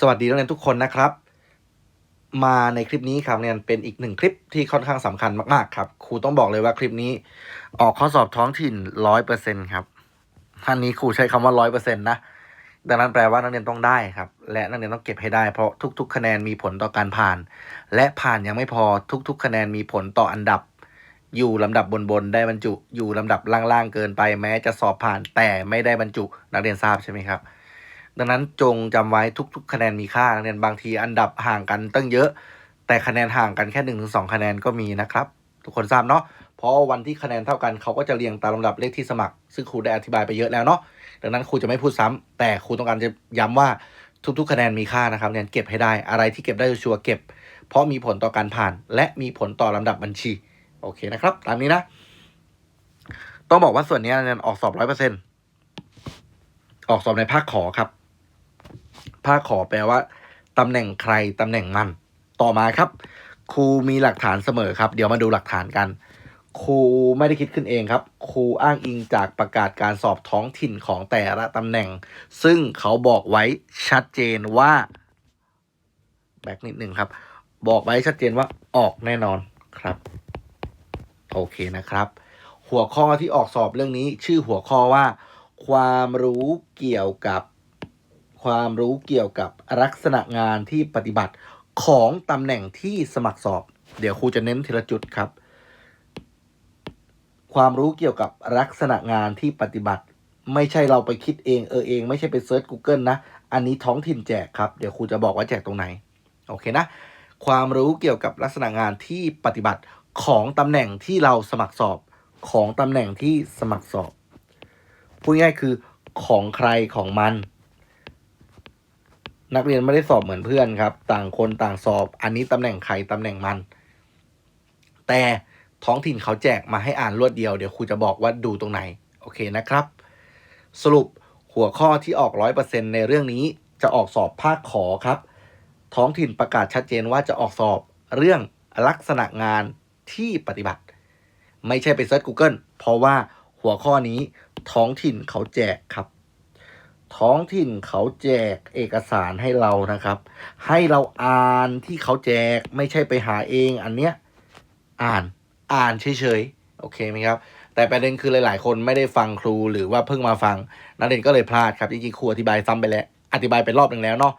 สวัสดีนักเรียนทุกคนนะครับ มาในคลิปนี้ครับเนี่ยเป็นอีกหนึ่งคลิปที่ค่อนข้างสำคัญมากๆครับครูต้องบอกเลยว่าคลิปนี้ ออกข้อสอบท้องถิ่นร้อยเปอร์เซ็นครับท่านนี้ครูใช้คำว่าร้อยเปอร์เซ็นต์นะดังนั้นแปลว่านักเรียนต้องได้ครับ และนักเรียนต้องเก็บให้ได้เพราะทุก ๆ คะแนนมีผลต่อการผ่าน และผ่านยังไม่พอทุก ๆ คะแนนมีผลต่ออันดับ อยู่ลำดับบนๆได้บรรจุ อยู่ลำดับล่างๆเกินไป แม้จะสอบผ่านแต่ไม่ได้บรรจุนักเรียนทราบใช่ไหมครับ ดังนั้นจงจำไว้ทุก ๆ คะแนนมีค่านักเรียนบางทีอันดับห่างกันตั้งเยอะ แต่คะแนนห่างกันแค่1นถึงสคะแนนก็มีนะครับ ทุกคนทราบเนาะเพราะวันที่คะแนนเท่ากันเขาก็จะเรียงตามลำดับเลขที่สมัคร ซึ่งครูได้อธิบายไปเยอะแล้วเนาะดังนั้นครูจะไม่พูดซ้ำแต่ครูต้องการจะย้ำว่าทุก ๆ คะแนนมีค่านะครับเรียนเก็บให้ได้อะไรที่เก็บได้ชัวร์เก็บ เพราะมีผลต่อการผ่าน และมีผลต่อลำดับบัญชีโอเคนะครับ ตามนี้นะ ต้องบอกว่าส่วนนี้เรียนออกสอบร้อยเปอร์เซ็นออกสอบในภาคขอครับ ภาขอแปลว่าตำแหน่งใครตำแหน่งมัน ต่อมาครับ ครูมีหลักฐานเสมอครับ เดี๋ยวมาดูหลักฐานกัน ครูไม่ได้คิดขึ้นเองครับ ครูอ้างอิงจากประกาศการสอบท้องถิ่นของแต่ละตำแหน่ง ซึ่งเขาบอกไว้ชัดเจนว่าแบกนิดหนึ่งครับ บอกไว้ชัดเจนว่าออกแน่นอนครับ โอเคนะครับ หัวข้อที่ออกสอบเรื่องนี้ชื่อหัวข้อว่า ความรู้เกี่ยวกับ ความรู้เกี่ยวกับลักษณะงานที่ปฏิบัติของตำแหน่งที่สมัครสอบ เดี๋ยวครูจะเน้นทีละจุดครับ ความรู้เกี่ยวกับลักษณะงานที่ปฏิบัติ ไม่ใช่เราไปคิดเองเออเองไม่ใช่ไปเซิร์ช Google นะ อันนี้ท้องถิ่นแจกครับ เดี๋ยวครูจะบอกว่าแจกตรงไหน โอเคนะ ความรู้เกี่ยวกับลักษณะงานที่ปฏิบัติของตำแหน่งที่เราสมัครสอบของตำแหน่งที่สมัครสอบพูดง่ายคือของใครของมัน นักเรียนไม่ได้สอบเหมือนเพื่อนครับ ต่างคนต่างสอบ อันนี้ตำแหน่งใครตำแหน่งมัน แต่ท้องถิ่นเขาแจกมาให้อ่านรวดเดียว เดี๋ยวครูจะบอกว่าดูตรงไหน โอเคนะครับ สรุปหัวข้อที่ออกร้อยเปอร์เซ็นในเรื่องนี้จะออกสอบภาคขอครับ ท้องถิ่นประกาศชัดเจนว่าจะออกสอบเรื่องลักษณะงานที่ปฏิบัติ ไม่ใช่ไปเซิร์ช Google เพราะว่าหัวข้อนี้ท้องถิ่นเขาแจกครับ ท้องถิ่นเขาแจกเอกสารให้เรานะครับ ให้เราอ่านที่เขาแจกไม่ใช่ไปหาเอง อันเนี้ยอ่านอ่านเฉยๆโอเคไหมครับ แต่ประเด็นคือหลาย ๆ คนไม่ได้ฟังครูหรือว่าเพิ่งมาฟัง นักเรียนก็เลยพลาดครับจริงๆครูอธิบายซ้ำไปแล้ว อธิบายไปรอบหนึ่งแล้วเนาะ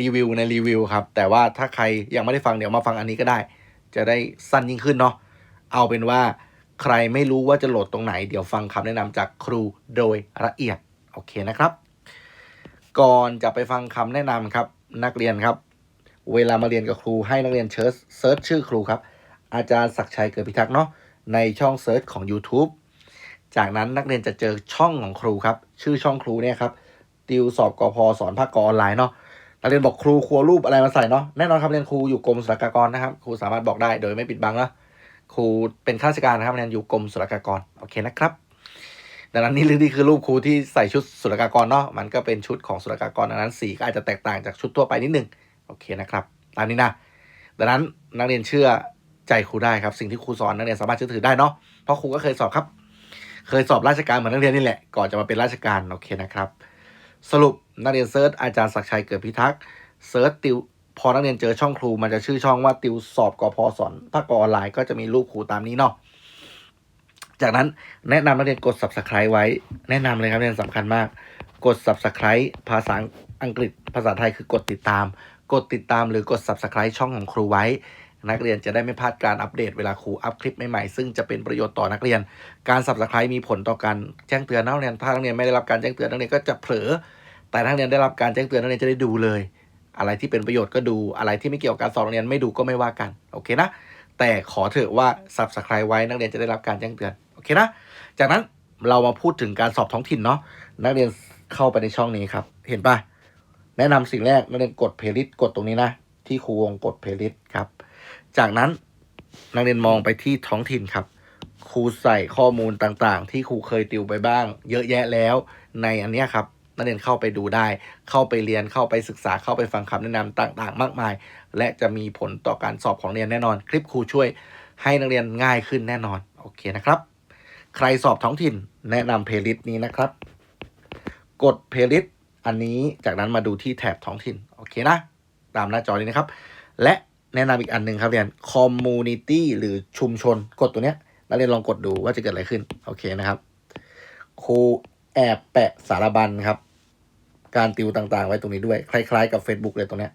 รีวิวในรีวิวครับ แต่ว่าถ้าใครยังไม่ได้ฟังเดี๋ยวมาฟังอันนี้ก็ได้ จะได้สั้นยิ่งขึ้นเนาะเอาเป็นว่าใครไม่รู้ว่าจะโหลดตรงไหน เดี๋ยวฟังคำแนะนำจากครูโดยละเอียด โอเคนะครับ ก่อนจะไปฟังคำแนะนำครับ นักเรียนครับ เวลามาเรียนกับครูให้นักเรียนเชิร์ชเซิร์ชชื่อครูครับ อาจารย์ศักชัยเกิดพิทักษ์เนาะในช่องเซิร์ชของ YouTube จากนั้นนักเรียนจะเจอช่องของครูครับ ชื่อช่องครูเนี่ยครับติวสอบกพสอนภาคกออนไลน์เนาะนักเรียนบอกครูครัวรูปอะไรมาใส่เนาะแน่นอนครับเรียนครูอยู่กรมศุลกากรนะครับ ครูสามารถบอกได้โดยไม่ปิดบังนะครูเป็นข้าราชการนะครับเรียนอยู่กรมศุลกากรโอเคนะครับ ดังนั้นนี่นี่คือรูปครูที่ใส่ชุดศุลกากรเนาะมันก็เป็นชุดของศุลกากรดังนั้นสีก็อาจจะแตกต่างจากชุดทั่วไปนิดนึงโอเคนะครับตามนี้นะดังนั้นนักเรียนเชื่อใจครูได้ครับ สิ่งที่ครูสอนนักเรียนสามารถเชื่อถือได้เนาะเพราะครูก็เคยสอบครับ เคยสอบราชการเหมือนนักเรียนนี่แหละก่อนจะมาเป็นราชการโอเคนะครับ สรุปนักเรียนเซิร์ชอาจารย์ศักชัยเกิดพิทักษ์เซิร์ชติวพอนักเรียนเจอช่องครูมันจะชื่อช่องว่าติวสอบกพสอนภาคออนไลน์ก็จะมีรูปครูตามนี้เนาะ จากนั้นแนะนำนักเรียนกด subscribe ไว้ แนะนำเลยครับเรียนสำคัญมาก กด subscribe ภาษาอังกฤษภาษาไทยคือกดติดตาม กดติดตามหรือกด subscribe ช่องของครูไว้ นักเรียนจะได้ไม่พลาดการอัปเดตเวลาครูอัพคลิปใหม่ๆซึ่งจะเป็นประโยชน์ต่อนักเรียน การ subscribe มีผลต่อการแจ้งเตือนนักเรียนถ้านักเรียนไม่ได้รับการแจ้งเตือนนักเรียนก็จะเผลอ แต่นักเรียนได้รับการแจ้งเตือนนักเรียนจะได้ดูเลย อะไรที่เป็นประโยชน์ก็ดูอะไรที่ไม่เกี่ยวกับการสอบนักเรียนไม่ดูก็ไม่ว่ากันโอเคนะแต่ขอเถอะว่า subscribe ไว้นักเรียนจะได้รับการแจ้งเตือน เคนะ จากนั้นเรามาพูดถึงการสอบท้องถิ่นเนาะนักเรียนเข้าไปในช่องนี้ครับ เห็นปะแนะนำสิ่งแรกนักเรียนกดเพล y l ิ s t กดตรงนี้นะ ที่ครูวงกดเพล y l ิ s t ครับ จากนั้นนักเรียนมองไปที่ท้องถิ่นครับ ครูใส่ข้อมูลต่างๆ ที่ครูเคยติวไปบ้าง เยอะแยะแล้วในอันนี้ครับนักเรียนเข้าไปดูได้ เข้าไปเรียน เข้าไปศึกษา เข้าไปฟังคำแนะนำต่างๆ มากมาย และจะมีผลต่อการสอบของเรียนแน่นอน คลิปครูช่วยให้นักเรียนง่ายขึ้นแน่นอน โอเคนะครับ ใครสอบท้องถิ่นแนะนำเพลย์ลิสต์นี้นะครับ กดเพลย์ลิสต์อันนี้จากนั้นมาดูที่แถบท้องถิ่น โอเคนะ ตามหน้าจอนี้นะครับ และแนะนำอีกอันหนึ่งครับเรียน community หรือชุมชน กดตัวเนี้ยนักเรียนลองกดดูว่าจะเกิดอะไรขึ้น โอเคนะครับครูแอบแปะสารบัญครับ การติวต่างๆ ไว้ตรงนี้ด้วย คล้ายๆ กับ Facebook เลยตรงเนี้ย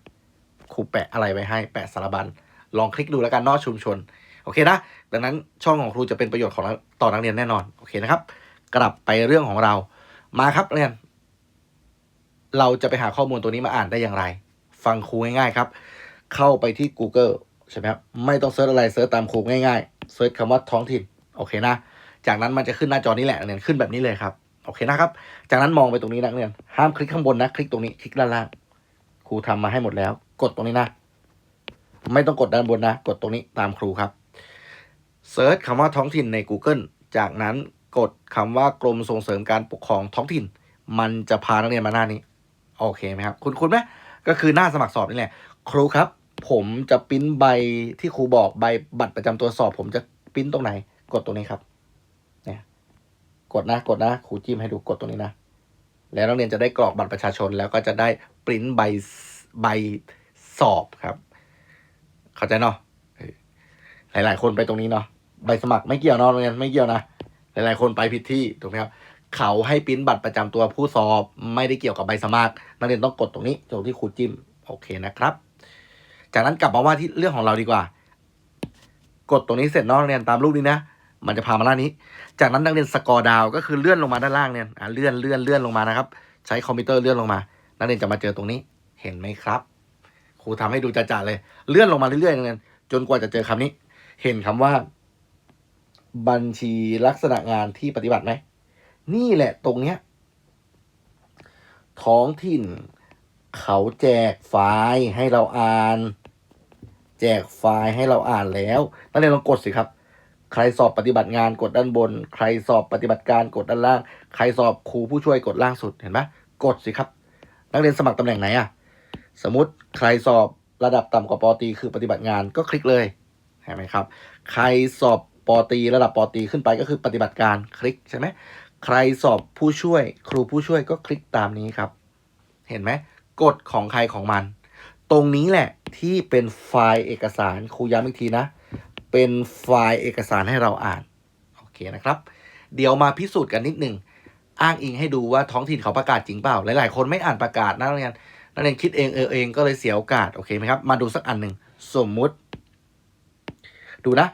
ครูแปะอะไรไว้ให้ แปะสารบัญ ลองคลิกดูแล้วกันนอกชุมชน โอเคนะ ดังนั้นช่องของครูจะเป็นประโยชน์ของต่อนักเรียนแน่นอน โอเคนะครับ กลับไปเรื่องของเรา มาครับเรียน เราจะไปหาข้อมูลตัวนี้มาอ่านได้อย่างไร ฟังครูง่ายๆครับ เข้าไปที่ Google ใช่ไหมครับ ไม่ต้องเซิร์ชอะไร เซิร์ชตามครูง่ายๆ เซิร์ชคำว่าท้องถิ่น โอเคนะ จากนั้นมันจะขึ้นหน้าจอนี้แหละเรียนขึ้นแบบนี้เลยครับ โอเคนะครับ จากนั้นมองไปตรงนี้นะนักเรียน ห้ามคลิกข้างบนนะ คลิกตรงนี้ คลิกด้านล่าง ครูทำมาให้หมดแล้ว กดตรงนี้นะ ไม่ต้องกดด้านบนนะ กดตรงนี้ตามครูครับ เซิร์ชคำว่าท้องถิ่นใน Google จากนั้นกดคำว่ากรมส่งเสริมการปกครองท้องถิ่น มันจะพานักเรียนมาหน้านี้ โอเคไหมครับ คุณคุณไหมก็คือหน้าสมัครสอบนี่แหละ ครูครับ ผมจะปริ้นใบที่ครูบอกใบบัตรประจำตัวสอบ ผมจะปริ้นตรงไหน กดตรงนี้ครับเนี่ยกดนะกดนะครูจิ้มให้ดูกดตรงนี้นะ แล้วนักเรียนจะได้กรอกบัตรประชาชน แล้วก็จะได้ปริ้นใบใบสอบครับ เข้าใจเนาะ หลาย ๆ คนไปตรงนี้เนาะใบสมัครไม่เกี่ยวเนาะนักเรียนไม่เกี่ยวนะหลาย ๆ คนไปผิดที่ถูกไหมครับเขาให้ปริ้นบัตรประจำตัวผู้สอบไม่ได้เกี่ยวกับใบสมัครนักเรียนต้องกดตรงนี้ตรงที่ครูจิ้มโอเคนะครับ จากนั้นกลับมาว่าที่เรื่องของเราดีกว่า กดตรงนี้เสร็จนอกเรียนตามรูปนี้นะ มันจะพามาหน้านี้ จากนั้นนักเรียนสกอร์ดาวก็คือเลื่อนลงมาด้านล่างเนี่ยเลื่อนเลื่อนเลื่อนลงมานะครับ ใช้คอมพิวเตอร์เลื่อนลงมา นักเรียนจะมาเจอตรงนี้ เห็นไหมครับ ครูทำให้ดูจ่าๆเลย เลื่อนลงมาเรื่อยๆนักเรียนจนกว่าจะเจอคำนี้ เห็นคำว่า บัญชีลักษณะงานที่ปฏิบัติไหม นี่แหละตรงเนี้ย ท้องถิ่น เขาแจกไฟล์ให้เราอ่าน แจกไฟล์ให้เราอ่านแล้วนักเรียนลองกดสิครับ ใครสอบปฏิบัติงานกดด้านบน ใครสอบปฏิบัติการกดด้านล่าง ใครสอบครูผู้ช่วยกดล่างสุดเห็นไหมกดสิครับ นักเรียนสมัครตำแหน่งไหนอะสมมติใครสอบระดับต่ำกว่าปอตีคือปฏิบัติงานก็คลิกเลย ห็นไหมครับ ใครสอบปอตีระดับปอตีขึ้นไปก็คือปฏิบัติการคลิกใช่ไหมใครสอบผู้ช่วย ครูผู้ช่วยก็คลิกตามนี้ครับ เห็นไหมกฎของใครของมัน ตรงนี้แหละที่เป็นไฟล์เอกสารครูย้ำอีกทีนะ เป็นไฟล์เอกสารให้เราอ่านโอเคนะครับ เดี๋ยวมาพิสูจน์กันนิดหนึ่งอ้างอิงให้ดูว่าท้องถิ่นเขาประกาศจริงเปล่า หลาย ๆ คนไม่อ่านประกาศนะนักเรียนนักเรียนคิดเองเออเองก็เลยเสียโอกาสโอเคไหมครับ มาดูสักอันหนึ่งสมมุติ ดูนะ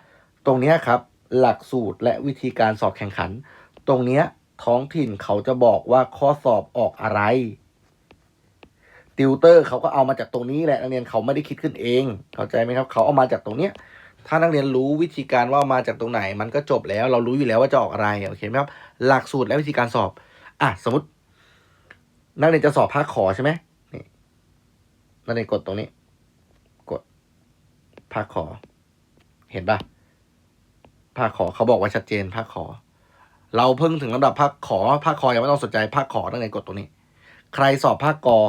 ตรงนี้ครับหลักสูตรและวิธีการสอบแข่งขัน ตรงนี้ท้องถิ่นเขาจะบอกว่าข้อสอบออกอะไร ติวเตอร์เขาก็เอามาจากตรงนี้แหละนักเรียนเขาไม่ได้คิดขึ้นเอง เข้าใจไหมครับเขาเอามาจากตรงเนี้ยถ้านักเรียนรู้วิธีการว่ามาจากตรงไหน มันก็จบแล้ว เรารู้อยู่แล้วว่าจะออกอะไรโอเคไหมครับ หลักสูตรและวิธีการสอบอะสมมติ นักเรียนจะสอบภาคขอใช่ไหมนี่นักเรียนกดตรงนี้ กดภาคขอ เห็นปะภาคขอเขาบอกไว้ชัดเจนภาคขอ เราเพิ่งถึงลำดับภาคขอภาคคอยังไม่ต้องสนใจภาคขอนักเรียกดตรงนี้ ใครสอบภาคกอ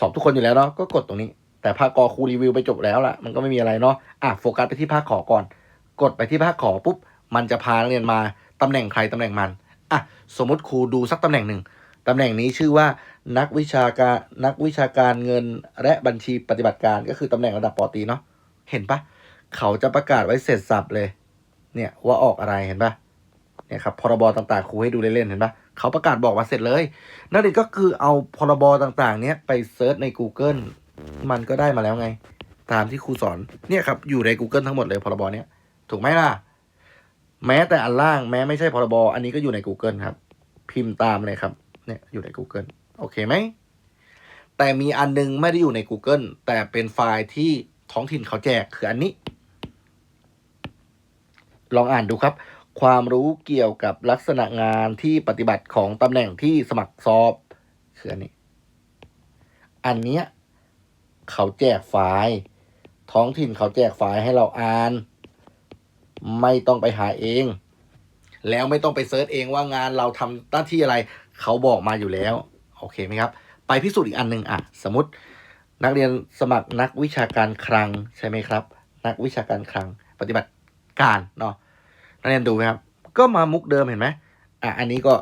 สอบทุกคนอยู่แล้วเนาะก็กดตรงนี้ แต่ภาคกอครูรีวิวไปจบแล้วละมันก็ไม่มีอะไรเนาะอะโฟกัสไปที่ภาคขอก่อน กดไปที่ภาคขอปุ๊บมันจะพานักเรียนมาตำแหน่งใครตำแหน่งมันอะสมมติครูดูสักตำแหน่งหนึ่งตำแหน่งนี้ชื่อว่านักวิชาการนักวิชาการเงินและบัญชีปฏิบัติการก็คือตำแหน่งระดับปอตีเนาะเห็นปะ เขาจะประกาศไว้เสร็จสับเลย เนี่ยว่าออกอะไรเห็นปะเนี่ยครับพรบต่างๆครูให้ดูเล่นๆเห็นปะเขาประกาศบอกมาเสร็จเลยนักเรียนก็คือเอาพรบต่างๆ เนี้ยไปเซิร์ชใน Google มันก็ได้มาแล้วไง ตามที่ครูสอนเนี่ยครับอยู่ใน Google ทั้งหมดเลยพรบเนี้ยถูกไหมล่ะ แม้แต่อันล่างแม้ไม่ใช่พรบอันนี้ก็อยู่ใน Google ครับ พิมพ์ตามเลยครับ เนี่ยอยู่ใน Google โอเคไหมแต่มีอันนึงไม่ได้อยู่ใน Google แต่เป็นไฟล์ที่ท้องถิ่นเขาแจกคืออันนี้ ลองอ่านดูครับ ความรู้เกี่ยวกับลักษณะงานที่ปฏิบัติของตำแหน่งที่สมัครสอบคืออันนี้ อันเนี้ยเขาแจกไฟล์ท้องถิ่นเขาแจกไฟล์ให้เราอ่าน ไม่ต้องไปหาเอง แล้วไม่ต้องไปเซิร์ชเองว่างานเราทำหน้าที่อะไร เขาบอกมาอยู่แล้ว โอเคไหมครับ ไปพิสูจน์อีกอันหนึ่งอะ สมมตินักเรียนสมัครนักวิชาการคลังใช่ไหมครับ นักวิชาการคลัง ปฏิบัติ การเนาะนักเรียนดูไหมครับ ก็มามุกเดิมเห็นไหมอะอันนี้ก็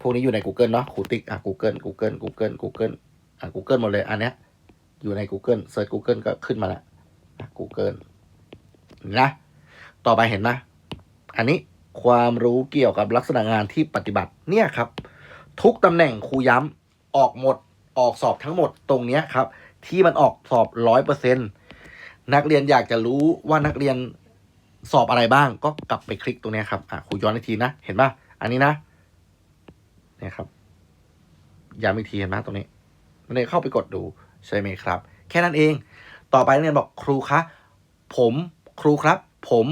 พวกนี้อยู่ใน Google เนาะครูติ๊กอะ Google Google Google Google อะ Google หมดเลยอันเนี้ยอยู่ใน Google เซิร์ช Google ก็ขึ้นมาแล้วอะ Google นะ ต่อไปเห็นไหมอันนี้ความรู้เกี่ยวกับลักษณะงานที่ปฏิบัติเนี่ยครับ ทุกตำแหน่งครูย้ำออกหมดออกสอบทั้งหมดตรงเนี้ยครับ ที่มันออกสอบร้อยเปอร์เซ็นนักเรียนอยากจะรู้ว่านักเรียน สอบอะไรบ้างก็กลับไปคลิกตรงนี้ครับอะครูย้อนอีกทีนะ เห็นป่ะ อันนี้นะเนี่ยครับย้ำอีกทีเห็นไหมตรงนี้นักเรียนเข้าไปกดดูใช่ไหมครับ แค่นั้นเอง ต่อไปนักเรียนบอกครูคะผมครูครับ ผม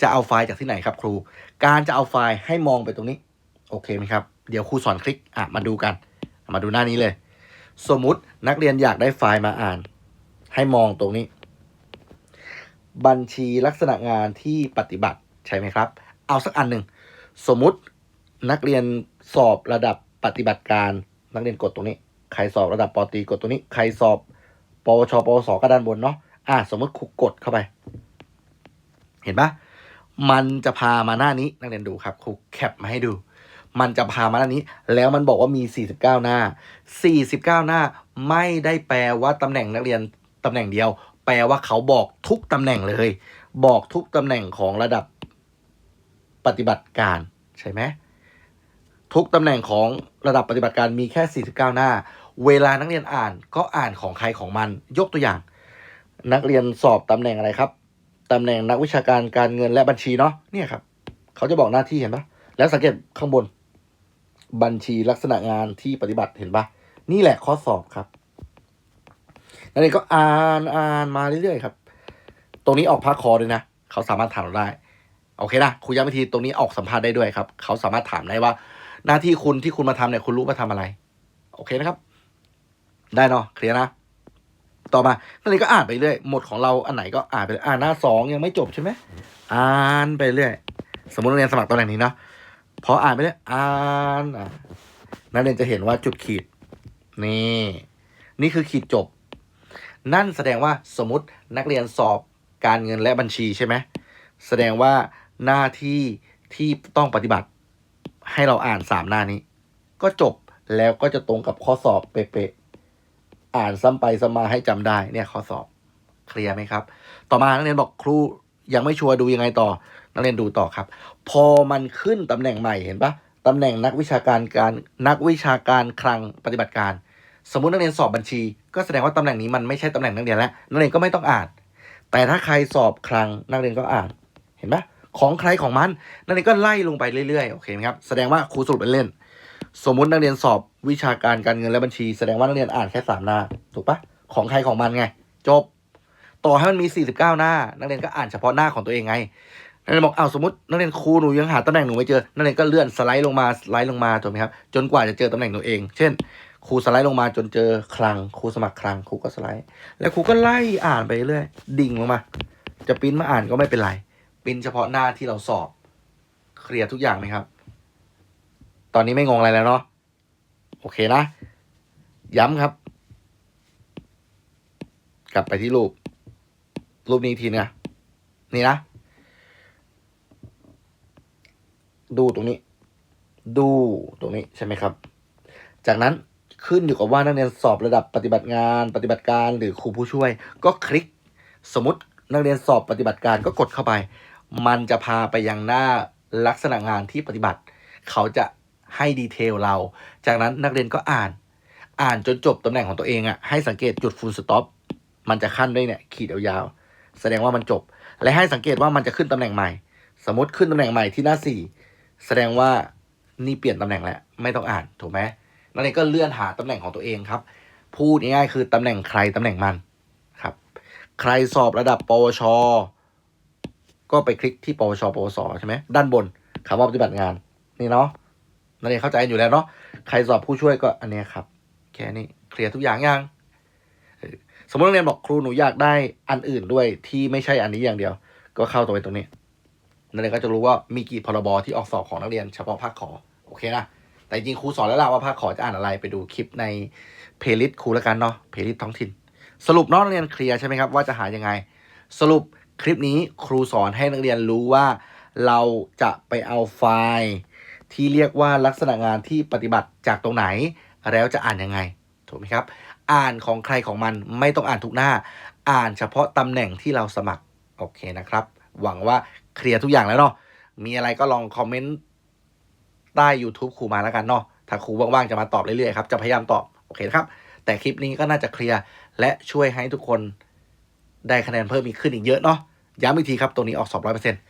จะเอาไฟล์จากที่ไหนครับ ครู การจะเอาไฟล์ให้มองไปตรงนี้ โอเคไหมครับ เดี๋ยวครูสอนคลิกอะมาดูกัน มาดูหน้านี้เลย สมมุตินักเรียนอยากได้ไฟล์มาอ่าน ให้มองตรงนี้ บัญชีลักษณะงานที่ปฏิบัติใช่ไหมครับ เอาสักอันหนึ่งสมมุตินักเรียนสอบระดับปฏิบัติการ นักเรียนกดตรงนี้ ใครสอบระดับปตีกดตรงนี้ ใครสอบปวชปวสก็ด้านบนเนาะอะสมมติครูกดเข้าไป เห็นปะมันจะพามาหน้านี้นักเรียนดูครับครูแคปมาให้ดู มันจะพามาหน้านี้ แล้วมันบอกว่ามี 49 หน้า 49 หน้าไม่ได้แปลว่าตำแหน่งนักเรียนตำแหน่งเดียว แปลว่าเขาบอกทุกตำแหน่งเลย บอกทุกตำแหน่งของระดับปฏิบัติการใช่ไหมทุกตำแหน่งของระดับปฏิบัติการมีแค่ 49 หน้า เวลานักเรียนอ่านก็อ่านของใครของมัน ยกตัวอย่าง นักเรียนสอบตำแหน่งอะไรครับตำแหน่งนักวิชาการการเงินและบัญชีเนาะเนี่ยครับ เขาจะบอกหน้าที่เห็นปะแล้วสังเกตข้างบน บัญชีลักษณะงานที่ปฏิบัติเห็นปะนี่แหละข้อสอบครับ นักเรียก็อ่านอ่านมาเรื่อยๆครับ ตรงนี้ออกภาคคอด้วยนะ เขาสามารถถามเราได้ โอเคนะครูย้ำอีกทีตรงนี้ออกสัมภาษณ์ได้ด้วยครับ เขาสามารถถามได้ว่า หน้าที่คุณที่คุณมาทำเนี่ยคุณรู้มาทำอะไร โอเคนะครับ ได้เนาะเคลียร์นะ ต่อมานักเรียก็อ่านไปเรื่อย หมดของเราอันไหนก็อ่านไปเลยอ่านหน้าสองยังไม่จบใช่ไหมอ่านไปเรื่อย สมมตินักเรียนสมัครตำแหน่งนี้เนาะพออ่านไปเรื่อยอ่านอ่นักเรียนจะเห็นว่าจุดขีดนี่ นี่คือขีดจบ นั่นแสดงว่าสมมตินักเรียนสอบการเงินและบัญชีใช่ไหมแสดงว่าหน้าที่ที่ต้องปฏิบัติ ให้เราอ่านสามหน้านี้ ก็จบแล้วก็จะตรงกับข้อสอบเป๊ะๆอ่านซ้ำไปซ้ำมาให้จำได้เนี่ยข้อสอบเคลียร์ไหมครับ ต่อมานักเรียนบอกครูยังไม่ชัวร์ดูยังไงต่อ นักเรียนดูต่อครับ พอมันขึ้นตำแหน่งใหม่เห็นปะตำแหน่งนักวิชาการการนักวิชาการคลังปฏิบัติการ สมมตินักเรียนสอบบัญชี ก็แสดงว่าตำแหน่งนี้มันไม่ใช่ตำแหน่งนักเรียนแล้วนักเรียนก็ไม่ต้องอ่าน แต่ถ้าใครสอบคลังนักเรียนก็อ่าน เห็นปะของใครของมัน นักเรียนก็ไล่ลงไปเรื่อยๆ โอเคไหมครับ แสดงว่าครูสรุปเป็นเล่น สมมุตินักเรียนสอบวิชาการการเงินและบัญชี แสดงว่านักเรียนอ่านแค่สามหน้า ถูกปะของใครของมันไง จบ ต่อให้มันมี 49 หน้า นักเรียนก็อ่านเฉพาะหน้าของตัวเองไง นักเรียนบอกเอาสมมตินักเรียนครูหนูยังหาตำแหน่งหนูไม่เจอ นักเรียนก็เลื่อนสไลด์ลงมาสไลด์ลงมา ถูกไหมครับ จนกว่าจะเจอตำแหน่งตัวเอง เช่น ครูสไลด์ลงมาจนเจอคลังครูสมัครคลังครูก็สไลด์ แล้วครูก็ไล่อ่านไปเรื่อยดิ่งลงมา จะปิ้นมาอ่านก็ไม่เป็นไรปิ้นเฉพาะหน้าที่เราสอบ เคลียร์ทุกอย่างไหมครับ ตอนนี้ไม่งงอะไรแล้วเนาะโอเคนะ ย้ำครับ กลับไปที่รูป รูปนี้อีกทีนะนี่นะ ดูตรงนี้ ดูตรงนี้ใช่ไหมครับ จากนั้น ขึ้นอยู่กับว่านักเรียนสอบระดับปฏิบัติงาน ปฏิบัติการหรือครูผู้ช่วย ก็คลิก สมมตินักเรียนสอบปฏิบัติการก็กดเข้าไป มันจะพาไปยังหน้าลักษณะงานที่ปฏิบัติ เขาจะให้ดีเทลเรา จากนั้นนักเรียนก็อ่าน อ่านจนจบตำแหน่งของตัวเองอะ่ะ ให้สังเกตจุดฟูลสต็อป มันจะขั้นด้วยเนี่ยขีดยาวๆ แสดงว่ามันจบ และให้สังเกตว่ามันจะขึ้นตำแหน่งใหม่ สมมติขึ้นตำแหน่งใหม่ที่หน้าสี่ แสดงว่านี่เปลี่ยนตำแหน่งแล้ว ไม่ต้องอ่านถูกไหม นักเรียนก็เลื่อนหาตำแหน่งของตัวเองครับ พูดง่ายๆคือตำแหน่งใครตำแหน่งมันครับ ใครสอบระดับ ปวช ก็ไปคลิกที่ ปวช ปวส ใช่ไหมด้านบนคำว่าปฏิบัติงาน นี่เนาะนักเรียนเข้าใจอยู่แล้วเนาะ ใครสอบผู้ช่วยก็อันนี้ครับ แค่นี้เคลียร์ทุกอย่างยังสมมตินักเรียนบอกครูหนูอยากได้อันอื่นด้วยที่ไม่ใช่อันนี้อย่างเดียว ก็เข้าตรงไปตรงนี้นักเรียนก็จะรู้ว่ามีกี่พรบที่ออกสอบของนักเรียนเฉพาะภาคขอ โอเคนะ แต่จริงครูสอนแล้วล่ะว่าภาคขอจะอ่านอะไรไปดูคลิปในเพลย์ลิสต์ครูแล้วกันเนาะเพลย์ลิสต์ท้องถิ่น สรุปน้องนักเรียนเคลียร์ใช่ไหมครับว่าจะหายังไง สรุปคลิปนี้ครูสอนให้นักเรียนรู้ว่า เราจะไปเอาไฟล์ที่เรียกว่าลักษณะงานที่ปฏิบัติจากตรงไหน แล้วจะอ่านยังไงถูกไหมครับ อ่านของใครของมันไม่ต้องอ่านทุกหน้า อ่านเฉพาะตำแหน่งที่เราสมัครโอเคนะครับ หวังว่าเคลียร์ทุกอย่างแล้วเนาะมีอะไรก็ลองคอมเมนต์ ใต้ YouTube ครูมาแล้วกันเนาะถ้าครูว่างๆจะมาตอบเรื่อยๆครับจะพยายามตอบโอเคนะครับ แต่คลิปนี้ก็น่าจะเคลียร์และช่วยให้ทุกคนได้คะแนนเพิ่มอีกขึ้นอีกเยอะเนาะย้ำอีกทีครับตรงนี้ออกสอบร้อยเปอร์เซ็นต์